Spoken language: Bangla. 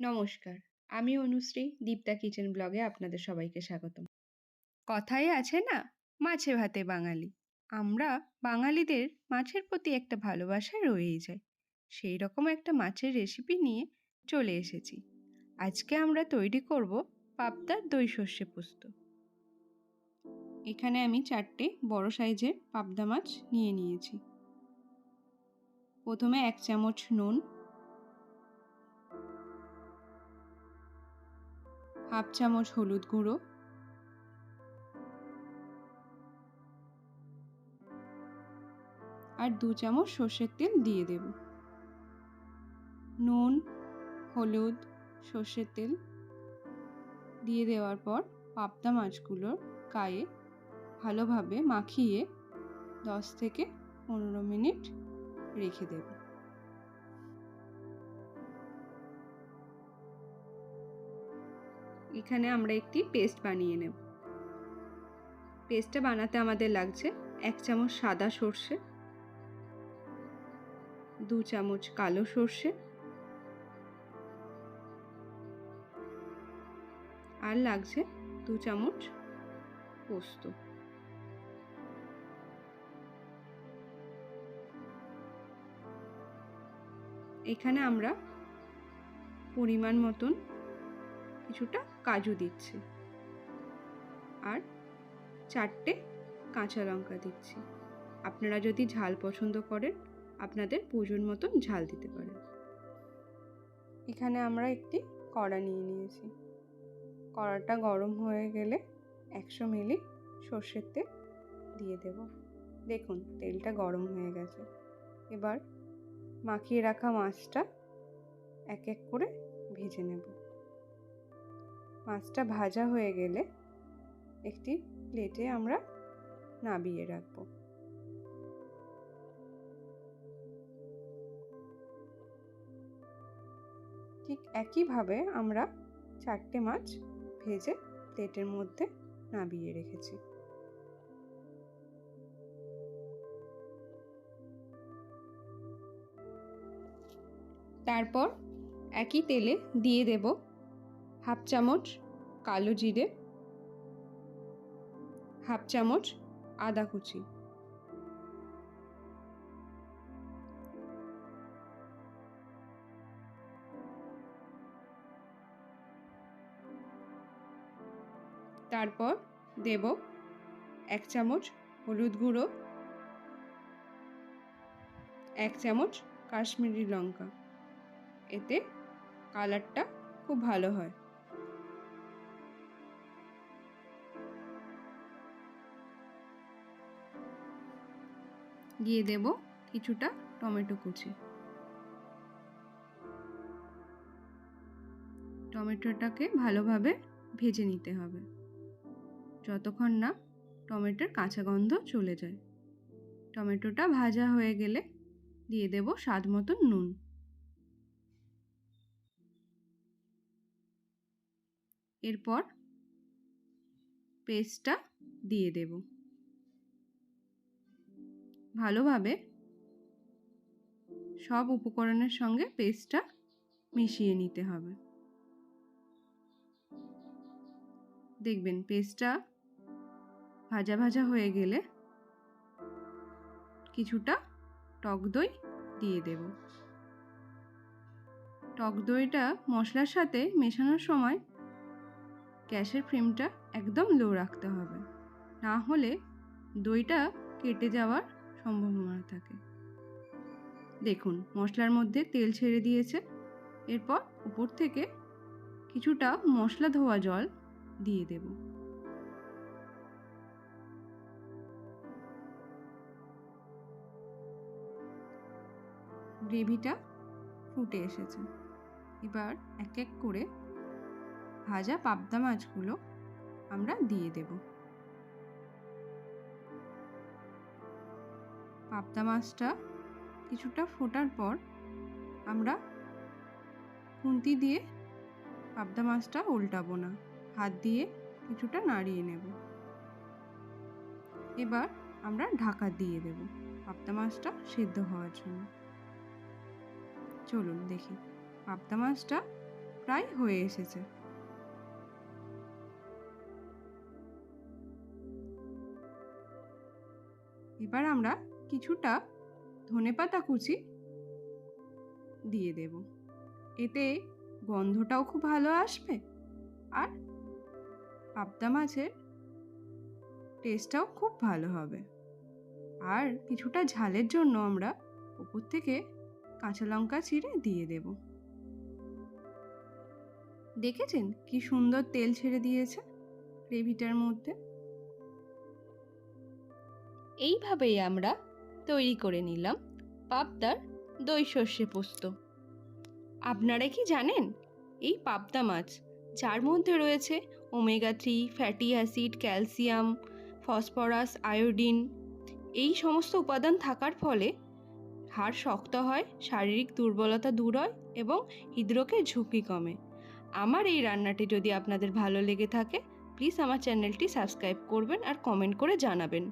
নমস্কার। আমি অনুশ্রী, দীপ্তা কিচেন ব্লগে আপনাদের সবাইকে স্বাগতম। কথায় আছে না, মাছে ভাতে বাঙালি। আমরা বাঙালিদের মাছের প্রতি একটা ভালোবাসা রয়েই যায়। সেই রকম একটা মাছের রেসিপি নিয়ে চলে এসেছি। আজকে আমরা তৈরি করব পাবদার দই সর্ষে পোস্ত। এখানে আমি চারটে বড় সাইজের পাবদা মাছ নিয়ে নিয়েছি। প্রথমে এক চামচ নুন হাফ চামচ হলুদ গুঁড়ো। আর দু চামচ সর্ষের তেল দিয়ে দেব। নুন, হলুদ, সর্ষের তেল দিয়ে দেওয়ার পর পাবদা মাছগুলোর গায়ে ভালোভাবে মাখিয়ে দশ থেকে পনেরো মিনিট রেখে দেব। এখানে আমরা একটি পেস্ট বানিয়ে নেব। পেস্টটা বানাতে আমাদের লাগছে এক চামচ সাদা সর্ষে, দু চামচ কালো সর্ষে আর লাগছে দু চামচ পোস্ত। এখানে আমরা পরিমাণ মতন কিছুটা কাজু দিচ্ছি। আর চারটে কাঁচা লঙ্কা দিচ্ছি। আপনারা যদি ঝাল পছন্দ করেন, আপনাদের প্রয়োজন মতন ঝাল দিতে পারেন। এখানে আমরা একটি কড়া নিয়ে নিয়েছি। কড়াটা গরম হয়ে গেলে একশো মিলি সর্ষের তেল দিয়ে দেব। দেখুন, তেলটা গরম হয়ে গেছে। এবার মাখিয়ে রাখা মাছটা এক এক করে ভেজে নেব। মাছটা ভাজা হয়ে গেলে একটি প্লেটে আমরা নাবিয়ে রাখব। ঠিক একইভাবে আমরা চারটে মাছ ভেজে প্লেটের মধ্যে নাবিয়ে রেখেছি। তারপর একই তেলে দিয়ে দেব হাফ চামচ কালো জিরে, হাফ চামচ আদা কুচি। তারপর দেব এক চামচ হলুদ গুঁড়ো, এক চামচ কাশ্মীরি লঙ্কা। এতে কালারটা খুব ভালো হয়। দিয়ে দেব কিছুটা টমেটো কুচি। টমেটোটাকে ভালোভাবে ভেজে নিতে হবে। যতক্ষণ না টমেটোর কাঁচা গন্ধ চলে যায়। টমেটোটা ভাজা হয়ে গেলে দিয়ে দেব স্বাদ মতন নুন। এরপর পেস্টটা দিয়ে দেব। ভালোভাবে সব উপকরণের সঙ্গে পেস্টটা মিশিয়ে নিতে হবে। দেখবেন পেস্টটা ভাজা ভাজা হয়ে গেলে কিছুটা টক দই দিয়ে দেব। টক দইটা মশলার সাথে মেশানোর সময় গ্যাসের ফ্লেমটা একদম লো রাখতে হবে। না হলে দইটা কেটে যাওয়ার সম্ভাবনা থাকে দেখুন, মশলার মধ্যে তেল ছেড়ে দিয়েছে। এরপর উপর থেকে কিছুটা মশলা ধোয়া জল দিয়ে দেব। গ্রেভিটা ফুটে এসেছে। এবার এক এক করে ভাজা পাবদা মাছগুলো আমরা দিয়ে দেব। পাবদা মাছটা কিছুটা ফোটার পর আমরা খুন্তি দিয়ে পাবদা মাছটা উল্টাবো না। হাত দিয়ে কিছুটা নাড়িয়ে নেব। এবার আমরা ঢাকা দিয়ে দেব পাবদা মাছটা সেদ্ধ হওয়ার জন্য। চলুন দেখি, পাবদা মাছটা প্রায় হয়ে এসেছে। এবার আমরা কিছুটা ধনেপাতা কুচি দিয়ে দেব। এতে গন্ধটাও খুব ভালো আসবে আর পাবদা মাছের টেস্টটাও খুব ভালো হবে। আর কিছুটা ঝালের জন্য আমরা উপর থেকে কাঁচা লঙ্কা চিড়ে দিয়ে দেব। দেখেছেন কি সুন্দর তেল ছেড়ে দিয়েছে গ্রেভিটার মধ্যে? এইভাবেই আমরা তৈরি করে নিলাম পাবদার দই সর্ষে পোস্ত। আপনারা কি জানেন, এই পাবদা মাছ, যার মধ্যে রয়েছে omega three fatty acid calcium phosphorus iodine এই সমস্ত উপাদান থাকার ফলে হাড় শক্ত হয়, শারীরিক দুর্বলতা দূর হয় এবং হৃদরোগের ঝুঁকি কমে। আমার এই রান্নাটি যদি আপনাদের ভালো লেগে থাকে প্লিজ আমার চ্যানেলটি সাবস্ক্রাইব করবেন আর কমেন্ট করে জানাবেন।